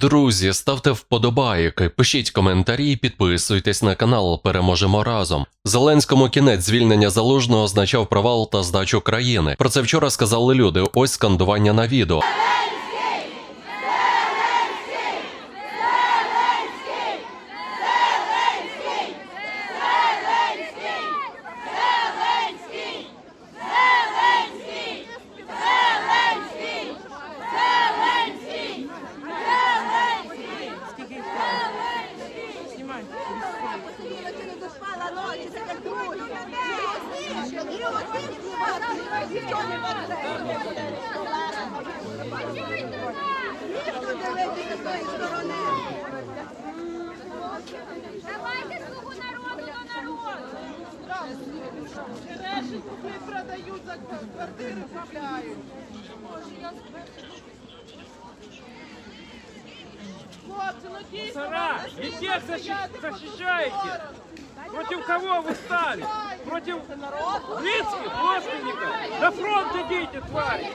Друзі, ставте вподобайки, пишіть коментарі, підписуйтесь на канал. Переможемо разом. Зеленському кінець звільнення залужного означав провал та здачу країни. Про це вчора сказали люди. Ось скандування на відео. Давайте слугу народу до народу. Решетку продають, за квартири купляють. Хлопці, ну дійсно, Сара, вам и не тех стидно защи- стояти по ту защищаете. сторону. Против кого вы стали? Против близких, родственников? На фронт идите, твари!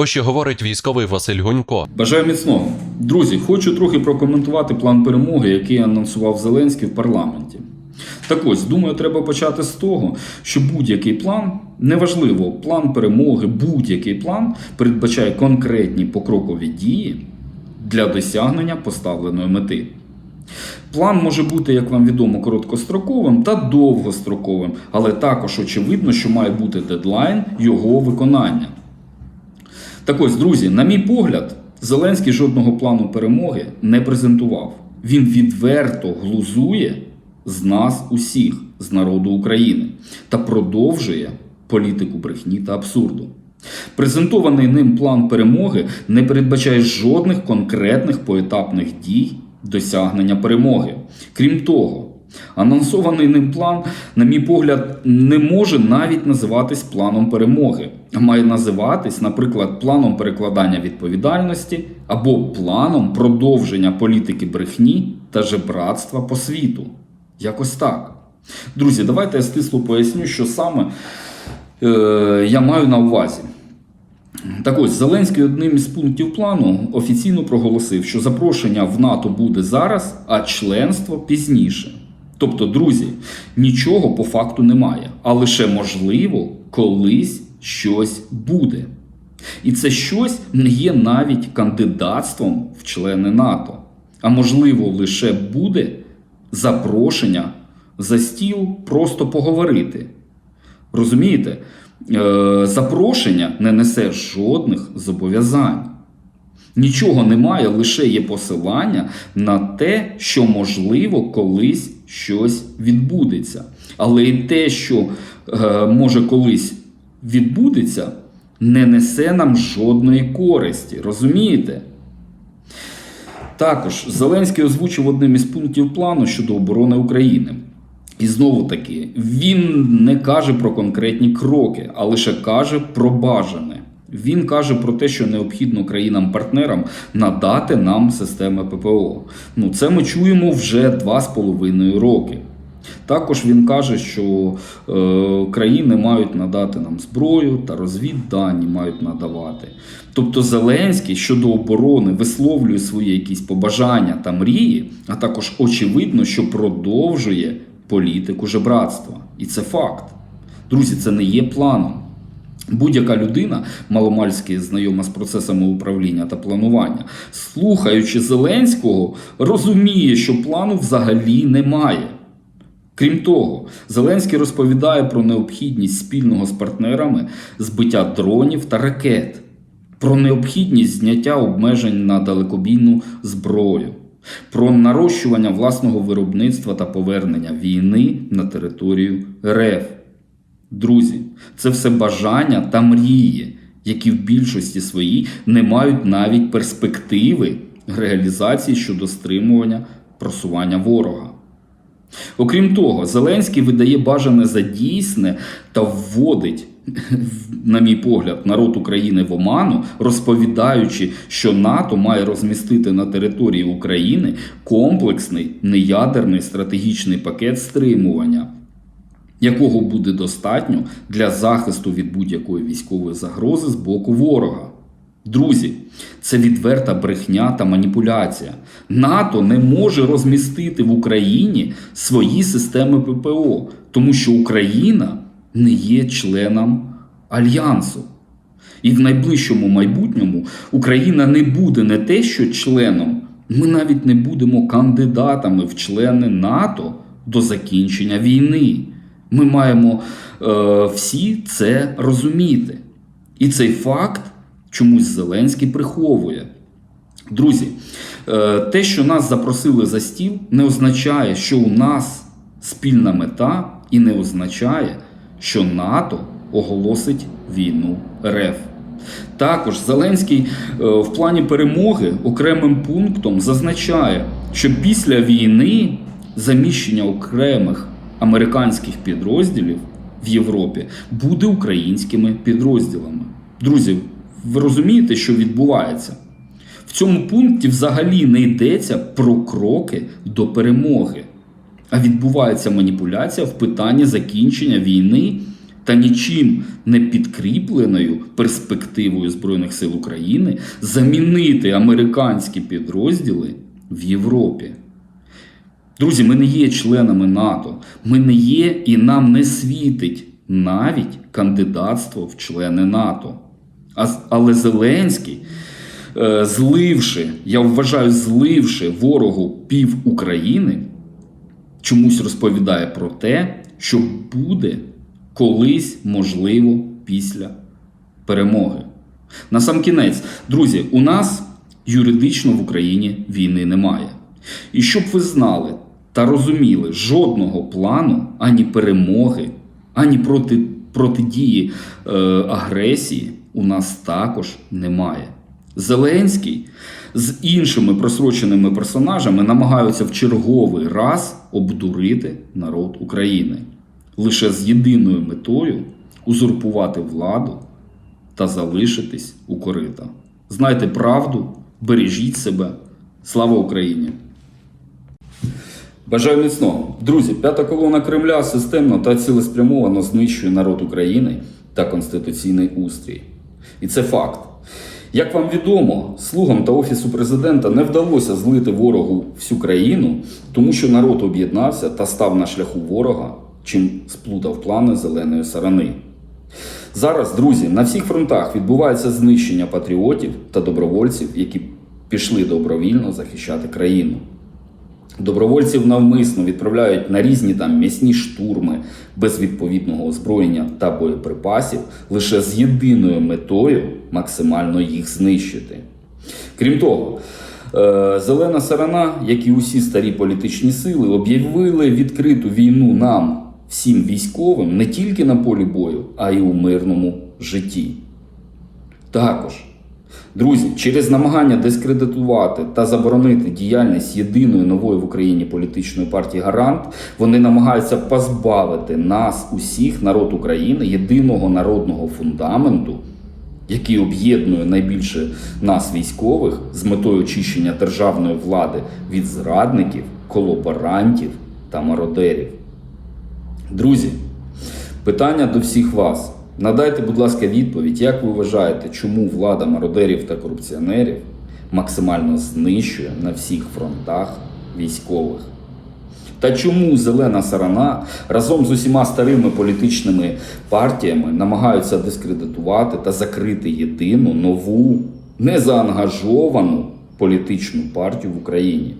Ось що говорить військовий Василь Гунько. Бажаю міцного. Друзі, хочу трохи прокоментувати план перемоги, який анонсував Зеленський в парламенті. Так ось, думаю, треба почати з того, що будь-який план, неважливо, план перемоги, будь-який план передбачає конкретні покрокові дії для досягнення поставленої мети. План може бути, як вам відомо, короткостроковим та довгостроковим, але також очевидно, що має бути дедлайн його виконання. Так ось, друзі, на мій погляд, Зеленський жодного плану перемоги не презентував. Він відверто глузує з нас усіх, з народу України, та продовжує політику брехні та абсурду. Презентований ним план перемоги не передбачає жодних конкретних поетапних дій досягнення перемоги. Крім того, Анонсований ним план, на мій погляд, не може навіть називатись планом перемоги, а має називатись, наприклад, планом перекладання відповідальності або планом продовження політики брехні та жебратства по світу. Якось так. Друзі, давайте я стисло поясню, що саме е, я маю на увазі. Так ось Зеленський одним із пунктів плану офіційно проголосив, що запрошення в НАТО буде зараз, а членство пізніше. Тобто, друзі, нічого по факту немає, а лише можливо, колись щось буде. І це щось не є навіть кандидатством в члени НАТО, а можливо, лише буде запрошення за стіл просто поговорити. Розумієте? Е, запрошення не несе жодних зобов'язань. Нічого немає, лише є посилання на те, що можливо колись щось відбудеться. Але і те, що е, може колись відбудеться, не несе нам жодної користі. Розумієте? Також Зеленський озвучив одним із пунктів плану щодо оборони України. І знову таки, він не каже про конкретні кроки, а лише каже про бажане. Він каже про те, що необхідно країнам-партнерам надати нам системи ППО. Ну, це ми чуємо вже два з половиною роки. Також він каже, що е, країни мають надати нам зброю та розвіддані мають надавати. Тобто Зеленський щодо оборони висловлює свої якісь побажання та мрії, а також очевидно, що продовжує політику жебратства. І це факт. Друзі, це не є планом. Будь-яка людина, маломальськи знайома з процесами управління та планування, слухаючи Зеленського, розуміє, що плану взагалі немає. Крім того, Зеленський розповідає про необхідність спільного з партнерами збиття дронів та ракет, про необхідність зняття обмежень на далекобійну зброю, про нарощування власного виробництва та повернення війни на територію РФ. Друзі, це все бажання та мрії, які в більшості своїй не мають навіть перспективи реалізації щодо стримування просування ворога. Окрім того, Зеленський видає бажане за дійсне та вводить, на мій погляд, народ України в оману, розповідаючи, що НАТО має розмістити на території України комплексний неядерний стратегічний пакет стримування якого буде достатньо для захисту від будь-якої військової загрози з боку ворога. Друзі, це відверта брехня та маніпуляція. НАТО не може розмістити в Україні свої системи ППО, тому що Україна не є членом альянсу. І в найближчому майбутньому Україна не буде не те, що членом, ми навіть не будемо кандидатами в члени НАТО до закінчення війни. Ми маємо е, всі це розуміти. І цей факт чомусь Зеленський приховує. Друзі, е, те, що нас запросили за стіл, не означає, що у нас спільна мета, і не означає, що НАТО оголосить війну РФ. Також Зеленський е, в плані перемоги окремим пунктом зазначає, що після війни заміщення окремих американських підрозділів в Європі буде українськими підрозділами. Друзі, ви розумієте, що відбувається? В цьому пункті взагалі не йдеться про кроки до перемоги, а відбувається маніпуляція в питанні закінчення війни та нічим не підкріпленою перспективою Збройних сил України замінити американські підрозділи в Європі. Друзі, ми не є членами НАТО. Ми не є і нам не світить навіть кандидатство в члени НАТО. Але Зеленський, е, зливши, я вважаю, зливши ворогу пів України, чомусь розповідає про те, що буде колись можливо після перемоги. На сам кінець, друзі, у нас юридично в Україні війни немає. І щоб ви знали та розуміли, жодного плану ані перемоги, ані проти, протидії е, агресії у нас також немає. Зеленський з іншими просроченими персонажами намагаються в черговий раз обдурити народ України лише з єдиною метою узурпувати владу та залишитись у корита. Знайте правду, бережіть себе. Слава Україні! Бажаю міцного. Друзі, п'ята колона Кремля системно та цілеспрямовано знищує народ України та конституційний устрій. І це факт. Як вам відомо, слугам та офісу президента не вдалося злити ворогу всю країну, тому що народ об'єднався та став на шляху ворога, чим сплутав плани зеленої сарани. Зараз, друзі, на всіх фронтах відбувається знищення патріотів та добровольців, які пішли добровільно захищати країну. Добровольців навмисно відправляють на різні там м'ясні штурми без відповідного озброєння та боєприпасів лише з єдиною метою максимально їх знищити. Крім того, е, зелена сарана, як і усі старі політичні сили, об'явили відкриту війну нам, всім військовим, не тільки на полі бою, а й у мирному житті. Також, друзі, через намагання дискредитувати та заборонити діяльність єдиної нової в Україні політичної партії Гарант, вони намагаються позбавити нас, усіх, народ України, єдиного народного фундаменту, який об'єднує найбільше нас, військових, з метою очищення державної влади від зрадників, колаборантів та мародерів. Друзі, питання до всіх вас. Надайте, будь ласка, відповідь, як ви вважаєте, чому влада мародерів та корупціонерів максимально знищує на всіх фронтах військових? Та чому зелена сарана разом з усіма старими політичними партіями намагаються дискредитувати та закрити єдину нову незаангажовану політичну партію в Україні?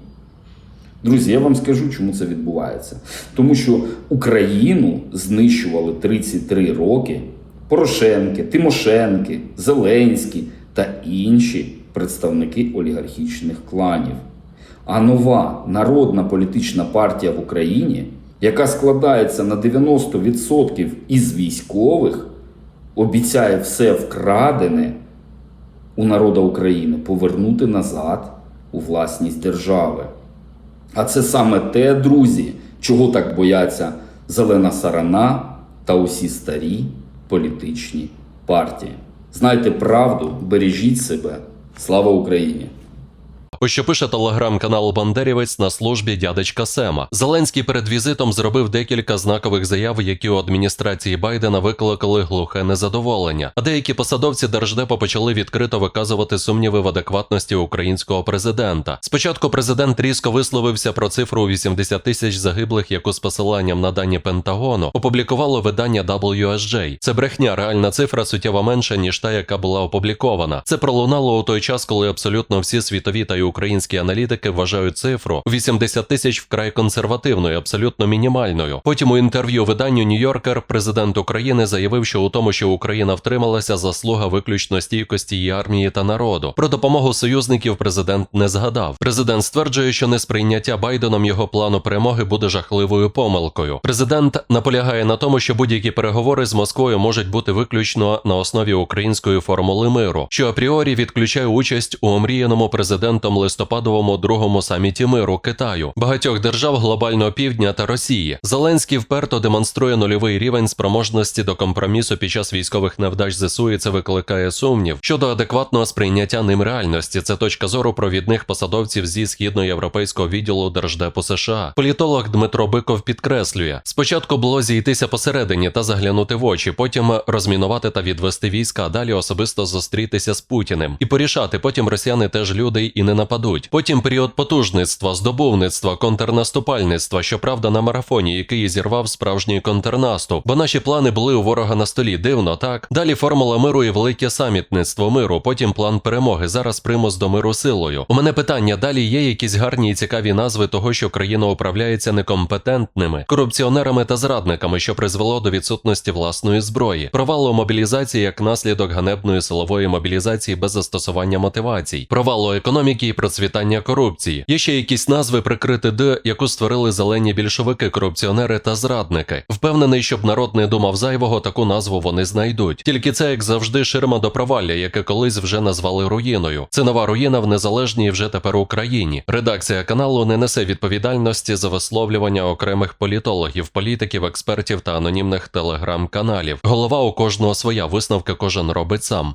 Друзі, я вам скажу, чому це відбувається. Тому що Україну знищували 33 роки Порошенки, Тимошенки, Зеленський та інші представники олігархічних кланів. А нова народна політична партія в Україні, яка складається на 90% із військових, обіцяє все вкрадене у народа України повернути назад у власність держави. А це саме те, друзі, Чого так бояться зелена сарана та усі старі політичні партії? Знайте правду, бережіть себе. Слава Україні! Ось що пише телеграм-канал Бандерівець на службі дядечка Сема. Зеленський перед візитом зробив декілька знакових заяв, які у адміністрації Байдена викликали глухе незадоволення. А деякі посадовці держдепу почали відкрито виказувати сумніви в адекватності українського президента. Спочатку президент різко висловився про цифру у 80 тисяч загиблих, яку з посиланням на дані Пентагону опублікувало видання WSJ. Це брехня, реальна цифра суттєво менша ніж та, яка була опублікована. Це пролунало у той час, коли абсолютно всі світові та й українські аналітики вважають цифру у 80 тисяч вкрай консервативною, абсолютно мінімальною. Потім у інтерв'ю виданню Нью-Йоркер президент України заявив, що у тому, що Україна втрималася, заслуга виключно стійкості її армії та народу. Про допомогу союзників президент не згадав. Президент стверджує, що несприйняття Байденом його плану перемоги буде жахливою помилкою. Президент наполягає на тому, що будь-які переговори з Москвою можуть бути виключно на основі української формули миру, що апріорі відключає участь у омріяному президентом листопадовому другому саміті миру Китаю, багатьох держав глобального півдня та Росії. Зеленський вперто демонструє нульовий рівень спроможності до компромісу під час військових невдач ЗСУ, і це викликає сумнів щодо адекватного сприйняття ним реальності. Це точка зору провідних посадовців зі східноєвропейського відділу Держдепу США. Політолог Дмитро Биков підкреслює: спочатку було зійтися посередині та заглянути в очі, потім розмінувати та відвести війська. Далі особисто зустрітися з Путіним і порішати. Потім росіяни теж люди і не нападуть. Потім період потужництва, здобувництва, контрнаступальництва, щоправда, на марафоні, який зірвав справжній контрнаступ. Бо наші плани були у ворога на столі. Дивно, так далі формула миру і велике самітництво миру. Потім план перемоги. Зараз примус до миру силою. У мене питання: далі є якісь гарні і цікаві назви того, що країна управляється некомпетентними корупціонерами та зрадниками, що призвело до відсутності власної зброї, провалу мобілізації як наслідок ганебної силової мобілізації без застосування мотивацій, провалу економіки процвітання корупції. Є ще якісь назви прикрити Д, яку створили зелені більшовики, корупціонери та зрадники. Впевнений, щоб народ не думав зайвого, таку назву вони знайдуть. Тільки це, як завжди, ширма до провалля, яке колись вже назвали руїною. Це нова руїна в незалежній вже тепер Україні. Редакція каналу не несе відповідальності за висловлювання окремих політологів, політиків, експертів та анонімних телеграм-каналів. Голова у кожного своя висновки кожен робить сам.